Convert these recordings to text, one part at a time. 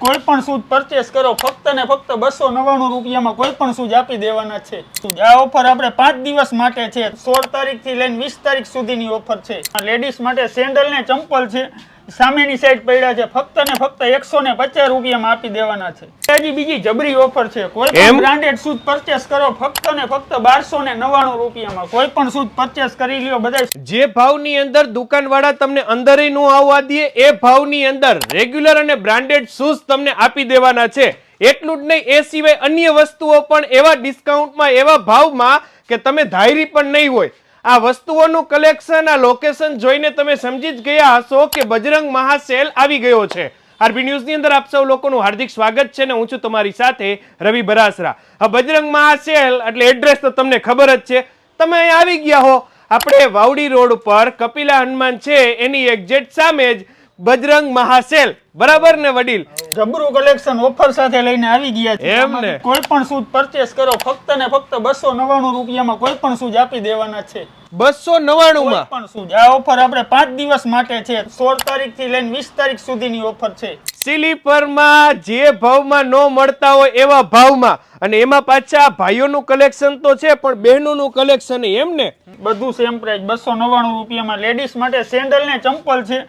કોઈ પણ shoes purchase કરો, ફક્ત ને ફક્ત બસો નવ્વાણું રૂપિયામાં કોઈ પણ શૂઝ આપી દેવાના છે. આ ઓફર આપણે પાંચ દિવસ માટે છે. સોળ તારીખથી લઈને વીસ તારીખ સુધીની ઓફર છે. લેડીઝ માટે સેન્ડલ ને ચંપલ છે. સામેની સાઈડ પડ્યા છે. ફક્ત ને ફક્ત એકસો ને પચાસ રૂપિયામાં આપી દેવાના છે. હજી બીજી જબરી ઓફર છે. કોઈ? પણ બ્રાન્ડેડ શૂઝ પરચેસ કરો. ફક્ત ને ફક્ત બારસો ને નવ્વાણું રૂપિયામાં. કોઈ પણ શૂઝ પરચેસ કરી લ્યો બધા જે ભાવની અંદર દુકાનવાળા તમને અંદર નો આવવા દે એ ભાવની અંદર રેગ્યુલર અને બ્રાન્ડેડ શૂઝ તમને આપી દેવાના છે. એટલું જ નહીં એ સિવાય અન્ય વસ્તુઓ પણ એવા ડિસ્કાઉન્ટમાં એવા ભાવમાં કે તમે ધાયરી પણ નહીં હોય. આ વસ્તુઓનું કલેક્શન આ લોકેશન જોઈને તમે સમજી જ ગયા હશો કે બજરંગ મહાસેલ આવી ગયો છે. આરબી ન્યૂઝની અંદર આપ સૌ લોકોનું હાર્દિક સ્વાગત છે ને હું છું તમારી સાથે રવિ બરાસરા. આ બજરંગ મહાસેલ એટલે એડ્રેસ તો તમને ખબર જ છે. તમે અહીં આવી ગયા હો. આપણે વાવડી રોડ ઉપર કપિલા હનુમાન છે, એની એક્ઝેક્ટ સામે જ બજરંગ મહાસેલ બરાબર ને વડીલ? જબરું કલેક્શન ઓફર સાથે લઈને આવી ગયા છે. એમ ને. કોઈ પણ શૂઝ પરચેસ કરો ફક્ત ને ફક્ત બસો નવ્વાણું રૂપિયામાં કોઈ પણ શૂઝ આપી દેવાના છે. બસો નવ્વાણું માં પણ શૂઝ આ ઓફર આપણે પાંચ દિવસ માટે છે. સોળ તારીખથી લઈને વીસ તારીખ સુધીની ઓફર છે. સ્લીપરમાં જે ભાવમાં ન મળતા હોય એવા ભાવમાં. અને એમાં પાછા ભાઈઓનું કલેક્શન તો છે પણ બહેનોનું કલેક્શન એમ ને? બધું સેમ પ્રાઇસ બસો નવ્વાણું રૂપિયામાં લેડીઝ માટે સેન્ડલ ને ચંપલ છે.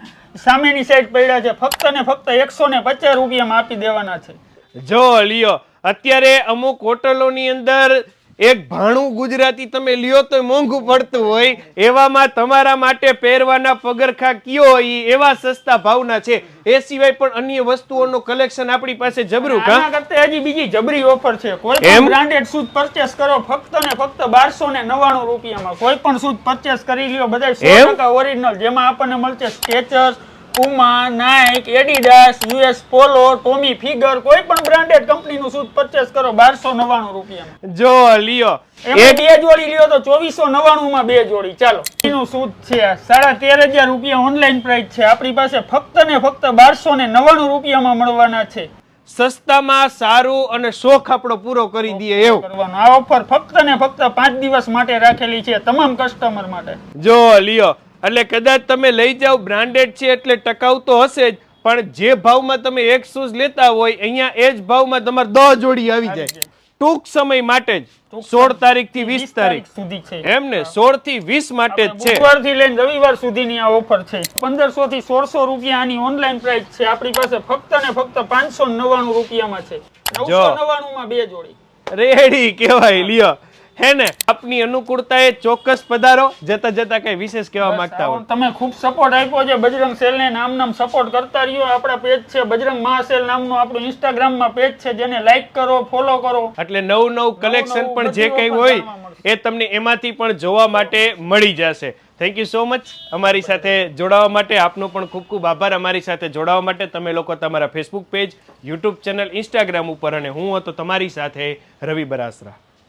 સામેની સાઈડ પડ્યા છે. ફક્ત ને ફક્ત એકસો ને પચાસ રૂપિયામાં આપી દેવાના છે. જો લ્યો, અત્યારે અમુક હોટલોની અંદર એક ભાણું ગુજરાતી તમે લ્યો તો મોંઘું પડતું હોય. એવામાં તમારા માટે પહેરવાના પગરખા કયો હોય એવા સસ્તા ભાવના છે. એ સિવાય પણ અન્ય વસ્તુઓનું કલેક્શન આપણી પાસે જબરું કા? આના કરતા હજી બીજી જબરી ઓફર છે. કોઈ પણ બ્રાન્ડેડ શૂઝ પરચેસ કરો ફક્ત ને ફક્ત બારસો ને નવ્વાણું રૂપિયામાં. કોઈ પણ શૂઝ પરચેસ કરી લ્યો બધા સો એમ? ટકા ઓરિજિનલ જેમાં આપણને મળશે Skechers Puma Nike Adidas US Polo Tommy Hilfiger કોઈ પણ બ્રાન્ડેડ કંપનીનું શૂઝ પરચેસ કરો બારસો નવ્વાણું રૂપિયામાં. જો લ્યો. એ બે જોડી લ્યો તો ચોવીસો નવ્વાણું માં બે જોડી. ચાલો. એનું શૂઝ છે. સાડા તેર હજાર રૂપિયા ઓનલાઈન પ્રાઇસ છે. આપણી પાસે ફક્ત ને ફક્ત બારસો ને નવ્વાણું રૂપિયામાં મળવાના છે. સસ્તામાં સારું અને શોખ આપણો પૂરો કરી દઈએ એવું. કરવાનો. આ ઓફર ફક્ત ને ફક્ત પાંચ દિવસ માટે રાખેલી છે તમામ કસ્ટમર માટે. જો લ્યો. એટલે કદાચ તમે લઈ જાઓ બ્રાન્ડેડ છે એટલે ટકાઉ તો હશે જ પણ જે ભાવમાં તમે એક શૂઝ લેતા હોય અહીંયા એ જ ભાવમાં તમારે દહ જોડી આવી જાય. ટૂંક સમય માટે જ સોળ તારીખથી વીસ તારીખ. સુધી છે. એમ ને? સોળથી વીસ માટે જ છે. બુધવારથી લઈને રવિવાર સુધીની આ ઓફર છે. પંદરસો થી સોળસો રૂપિયા આની ઓનલાઈન પ્રાઇસ છે. આપણી પાસે ફક્ત ને ફક્ત પાંચસો નવ્વાણું રૂપિયામાં છે. નવસો નવ્વાણું માં બે જોડી. રેડી કેવાય લ્યો. હે ને આપની એ ચોક્કસ પધારો. જતા જતા કઈ વિશેષ કહેવા માંગતા હો તમે ખૂબ સપોર્ટ આપ્યો છે. બજરંગ સેલ ને નામ નામ સપોર્ટ કરતા રહ્યો. આપણા પેજ છે બજરંગ મહાસેલ નામનું આપણું ઇન્સ્ટાગ્રામમાં પેજ છે જેને લાઈક કરો ફોલો કરો. એટલે નવું નવું કલેક્શન પણ જે કઈ હોય એ તમને એમાંથી પણ જોવા માટે મળી જશે. થેન્ક યુ સો મચ અમારી સાથે જોડાવા માટે આપનો પણ ખૂબ ખૂબ આભાર. અમારી સાથે જોડાવા માટે તમે લોકો તમારા Facebook page YouTube channel Instagram ઉપર અને હું હતો તમારી સાથે રવિ બરાસરા.